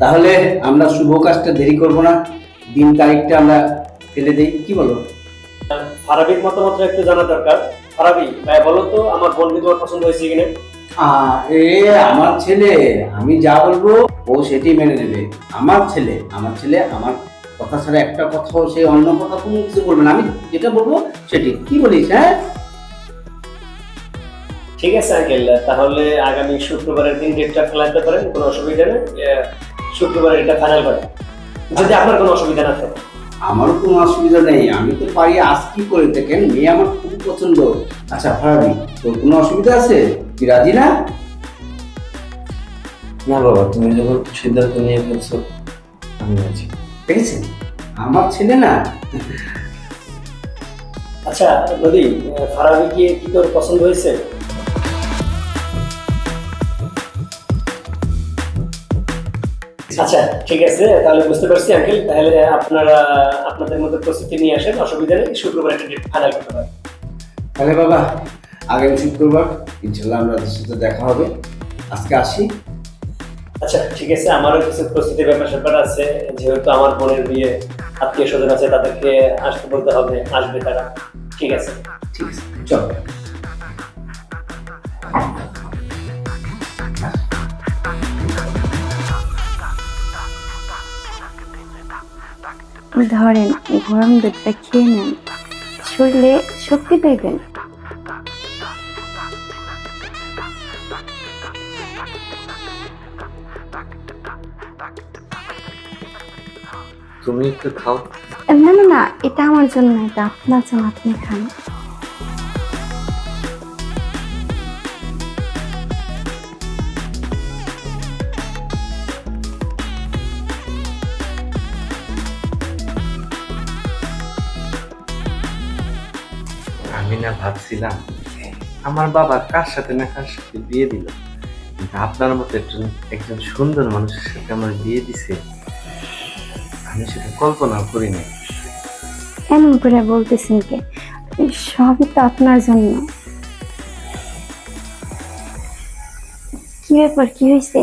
তাহলে আমরা শুভ কাজটা দেরি করব না। দিন তারিখটা আমরা ফেলে দেই। কি বলো? ফারাবির মতামতটা একটু জানা দরকার। ফারাবি ভাই বলো তো আমার বোনকে তোমার পছন্দ হয়েছে কিনা? আরে আমার ছেলে আমি যা বলব ও সেটি মেনে নেবে। আমার ছেলে আমার ছেলে আমার কথা ছাড়া একটা কথাও সে অন্য কথা কোনো কিছু বলবে না। আমি যেটা বলব সেটি কি বলিস হ্যাঁ? ঠিক আছে আঙ্কেল। তাহলে আগামী শুক্রবারের দিন ডেটটা ফেলাতে পারেন কোনো অসুবিধা নেই। শুক্রবার এটা ফাইনাল করেন যদি আপনার কোনো অসুবিধা না থাকে। আমারও কোনো অসুবিধা নেই। আমি তো পারি আজ কি করে? থাকেন মেয়ে আমার খুব পছন্দ। আচ্ছা ভাবি তোর কোনো অসুবিধা আছে? তুই রাজি না? না বাবা তুমি যখন সিদ্ধান্ত নিয়ে ফেলছো আমি আছি। দেখেছেন? আমার ছেলে না। আচ্ছা নদী ফারাবি কি কি তোর পছন্দ হয়েছে? আচ্ছা ঠিক আছে তাহলে বুঝতে পারছি আঙ্কেল তাহলে আপনারা আপনাদের মধ্যে প্রস্তুতি নিয়ে আসেন অসুবিধা নেই শুক্রবার একটা ডেট ফাইনাল করতে পারেন। তাহলে বাবা আগামী শুক্রবার ইনশাল্লাহ আমরা সাথে দেখা হবে। আজকে আসি। আচ্ছা ঠিক আছে আমারও কিছু প্রস্তুতির ব্যাপার স্যাপার আছে। যেহেতু আমার বোনের বিয়ে আত্মীয় স্বজন আছে তাদেরকে আসতে বলতে হবে আসবে তারা। ঠিক আছে। ঠিক আছে চল। ধরেন গরম দুধটা খেয়ে নেন। শরীরে শক্তি পেবেন তুমি একটু খাও। না না না এটা আমার জন্য এটা আপনার জন্য আপনি খান। আমি না ভাবছিলাম আমার বাবা কার সাথে না কার সাথে বিয়ে দিল? কিন্তু আপনার মতো একজন একজন সুন্দর মানুষের সাথে আমার বিয়ে দিছে আমি সেটা কল্পনা করিনি এমন করে বলতেছেন কে? সবই তো আপনার জন্য। কি ব্যাপার কি হয়েছে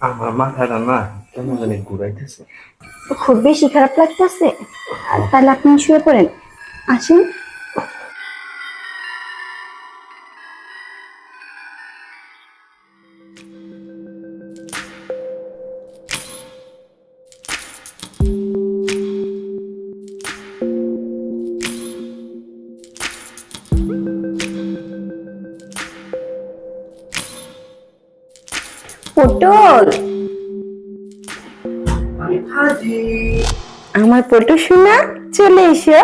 আমার মাথাটা না কেমন জানি ঘুরাইতেছে। খুব বেশি খারাপ লাগতেছে। তাহলে আপনি শুয়ে পড়েন। আসেন। পটল। আমার পটল শোনা চলে এসো।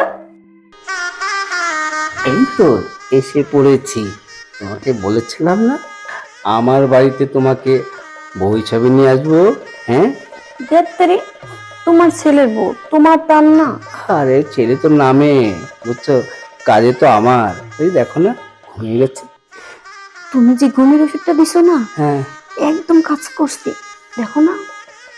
এই তো এসে পড়েছি। তোমাকে বলেছিলাম না আমার বাড়িতে তোমাকে বউ হিসাবে নিয়ে আসব হ্যাঁ? দেবতারি তোমার ছেলের বউ তোমার তার না। আরে ছেলে তো নামে বুঝছ? কাজে তো আমার। এই দেখো না ঘুমিয়ে গেছে। তুমি যে ঘুমের ওষুধটা দিছো না হ্যাঁ। একদম কাজ করছে। দেখো না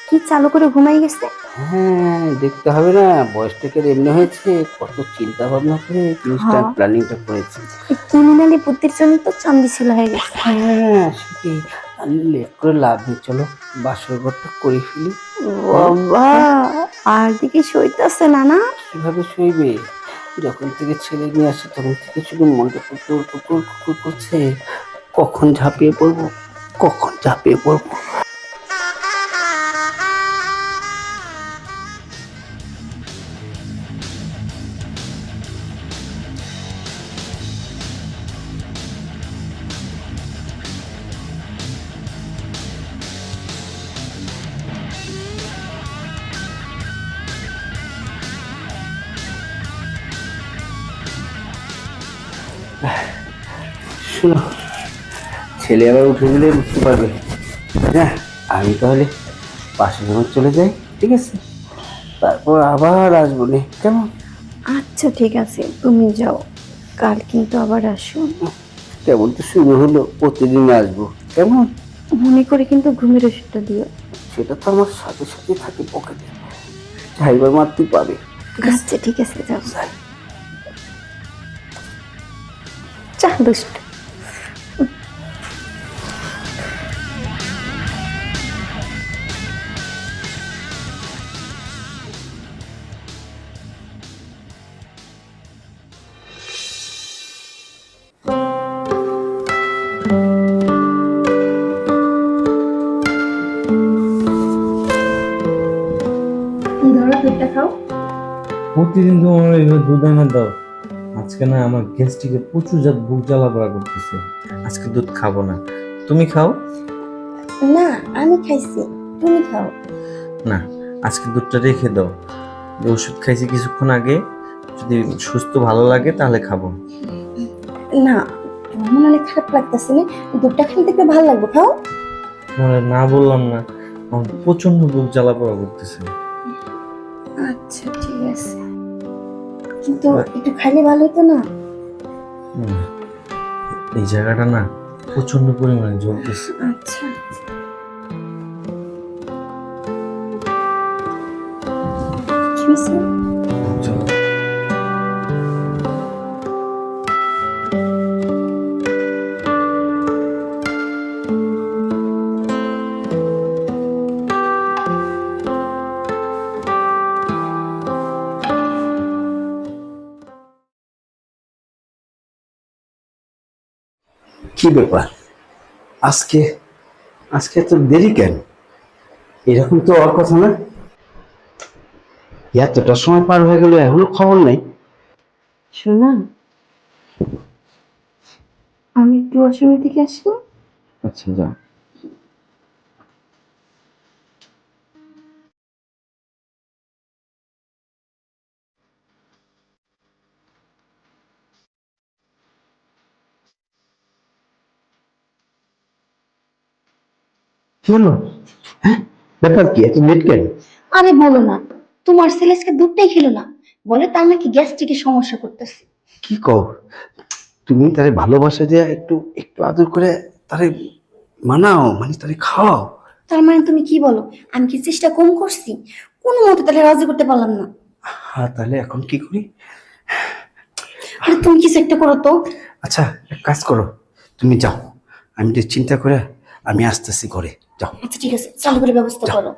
কি চালু করে ঘুমাই গেছে। হ্যাঁ দেখতে হবে না বয়সটাকে এমনি হয়েছে? কত চিন্তা ভাবনা করে জিনিসটা হ্যাঁ। প্ল্যানিংটা করেছি। ক্রিমিনালি বুদ্ধির জন্য তো চান্দি ছিল হয়ে গেছে। হ্যাঁ সেটি লেট করে লাভ নেই চলো বাসর ঘরটা করে ফেলি। বাবা আর দিকে সইতাছে না না কীভাবে শুইবে যখন থেকে ছেলে নিয়ে আসে তখন থেকে শুধু মনটা কুকুর কুকুর কুকুর করছে। কখন ঝাঁপিয়ে পড়ব? কখন ঝাঁপিয়ে পড়ব শোনো ছেলে আবার উঠে গেলে বুঝতে পারবে। হ্যাঁ আমি তাহলে পাশে যখন চলে যাই ঠিক আছে? তারপর আবার আসব নে কেমন? আচ্ছা ঠিক আছে তুমি যাও। কাল কিন্তু আবার আসো। কেমন তো শুরু হলো প্রতিদিন আসব কেমন? মনে করে কিন্তু ঘুমের ওষুধটা দিও। সেটা তো আমার সাথে সাথে থাকে পকেটে যাইবার মাত্র পাবে আচ্ছা ঠিক আছে যাও। দুষ্ট। প্রতিদিন তোমার এইভাবে দুধ এনে দাও আজকে না আমার গ্যাস্ট্রিকে প্রচুর যা বুক জ্বালা পড়া করতেছে। আজকে দুধ খাব না। তুমি খাও? না আমি খাইছি। তুমি খাও? না আজকে দুধটা রেখে দাও। যে ওষুধ খাইছি কিছুক্ষণ আগে। যদি সুস্থ ভালো লাগে তাহলে খাব। না তোমার মনে অনেক খারাপ লাগতেছে না। দুধটা খেলে দেখতে ভালো লাগবে খাও। না বললাম না। আমার প্রচণ্ড বুক জ্বালা পড়া করতেছে। আচ্ছা ঠিক আছে। কিন্তু একটু খাইলে ভালো হতো না। এই জায়গাটা না প্রচণ্ড পরিমাণে জ্বলতেছে। আচ্ছা। কি হয়েছে? কি ব্যাপার? আজকে আজকে এত দেরি কেন? এরকম তো আর কথা না। এতটা সময় পার হয়ে গেল এখনও খবর নেই। শোনা আমি একটু অসুবিধা থেকে আসি। আচ্ছা যা কি হলো? হ্যাঁ? ব্যাপার কি? এত লেট কেন? আরে বলো না তোমার ছেলেকে দুধটাই খেলো না। বলে তার নাকি গ্যাস্ট্রিকের সমস্যা করতেছে। কি কও? তুমি তারে ভালোবাসা দিয়ে একটু একটু আদর করে তারে মানাও মানে তারে খাওয়াও। তার মানে তুমি কি বলো? আমি কি চেষ্টা কম করছি? কোনো মতে তাহলে রাজি করতে পারলাম না। হ্যাঁ তাহলে এখন কি করি? আরে তুমি কিছু একটা করো তো। আচ্ছা এক কাজ করো। তুমি যাও। আমি একটু চিন্তা করে আমি আসতেছি ঘরে যাও। আচ্ছা ঠিক আছে চালু করে ব্যবস্থা করো।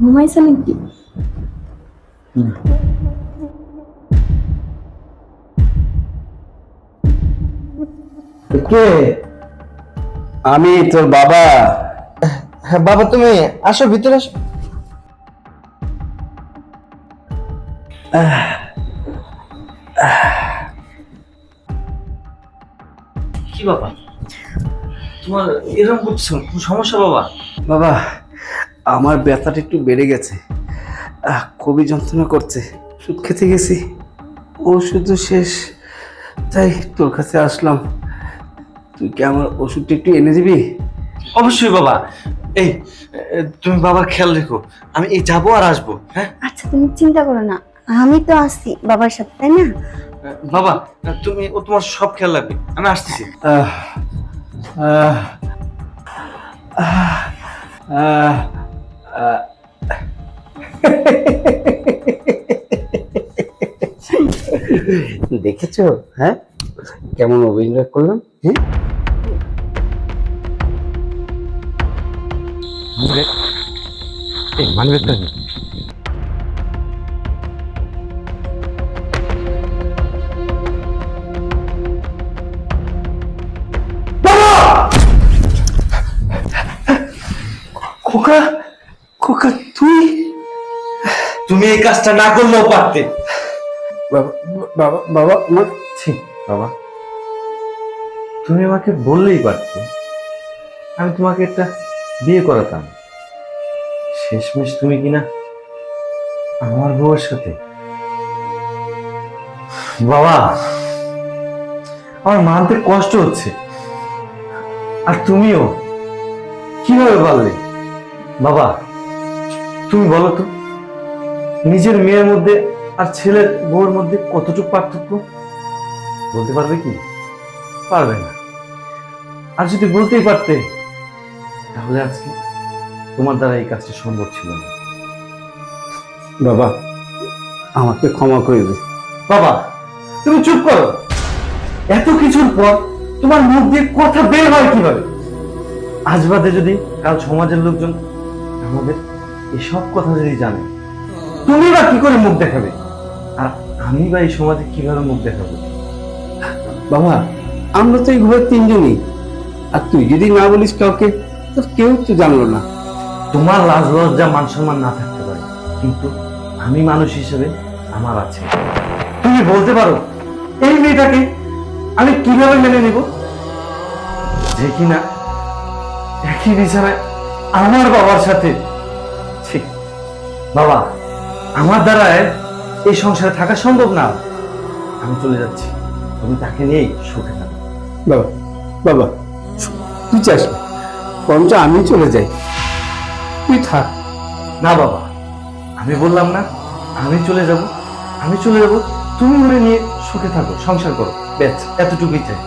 ঘুমাইছে নাকি? কে? আমি তোর বাবা। হ্যাঁ বাবা তুমি আসো ভিতরে আসো। কি বাবা? তোমার এরকম করছ কোনো? সমস্যা বাবা? বাবা আমার ব্যথাটা একটু বেড়ে গেছে। আহ, খুবই যন্ত্রণা করছে। ওষুধ খেতে গেছি। ওষুধও শেষ। তাই তোর কাছে আসলাম। তুই কি আমার ওষুধটা একটু এনে দিবি? অবশ্যই বাবা। এই তুমি বাবার খেয়াল রেখো। আমি এই যাব আর আসব হ্যাঁ? আচ্ছা তুমি চিন্তা করো না। আমি তো আসছি বাবার সাথে তাই না? বাবা তুমি ও তোমার সব খেয়াল রাখবে। আমি আসতেছি। দেখেছ? হ্যাঁ? কেমন অভিনয় করলাম? হ্যাঁ? মানবেকটা খোকা খোকা তুই? তুমি এই কাজটা না করলেও পারতে। বাবা বাবা বাবা আমার ঠিক বাবা। তুমি আমাকে বললেই আমি তোমাকে একটা বিয়ে করাতাম। শেষমেশ তুমি কিনা আমার বউয়ের সাথে। বাবা আমার মানতে কষ্ট হচ্ছে। আর তুমিও কীভাবে পারলে? বাবা তুমি বলো তো নিজের মেয়ের মধ্যে আর ছেলের বউর মধ্যে কতটুকু পার্থক্য? বলতে পারবে কি? পারবে না। আর যদি বলতেই পারতে তাহলে আজকে তোমার দ্বারা এই কাজটা সম্ভব ছিল না। বাবা আমাকে ক্ষমা করে দে বাবা তুমি চুপ করো। এত কিছুর পর তোমার মুখ দিয়ে কথা বের হয় কীভাবে? আজ বাদে যদি কাল সমাজের লোকজন আমাদের এসব কথা যদি জানে তুমি বা কি করে মুখ দেখাবে? আর আমি বা এই সমাজে কীভাবে মুখ দেখাবো? বাবা আমরা তো এই ঘরের তিনজনই। আর তুই যদি না বলিস কাউকে তোর কেউ তো জানলো না। তোমার লাজ লজ্জা মান সম্মান না থাকতে পারে। কিন্তু আমি মানুষ হিসেবে আমার আছে। তুমি বলতে পারো এই মেয়েটাকে আমি কীভাবে মেনে নিব? যে কিনা একই বিছানায় আমার বাবার সাথে। ঠিক বাবা আমার দ্বারায় এই সংসারে থাকা সম্ভব না। আমি চলে যাচ্ছি। তুমি তাকে নিয়েই সুখে থাকো। বাবা বাবা তুই চাস। বরঞ্চ আমি চলে যাই। তুই থাক। না বাবা আমি বললাম না আমি চলে যাব। আমি চলে যাব। তুমি ওরে নিয়ে সুখে থাকো সংসার করো। ব্যাস এতটুকুই চাই।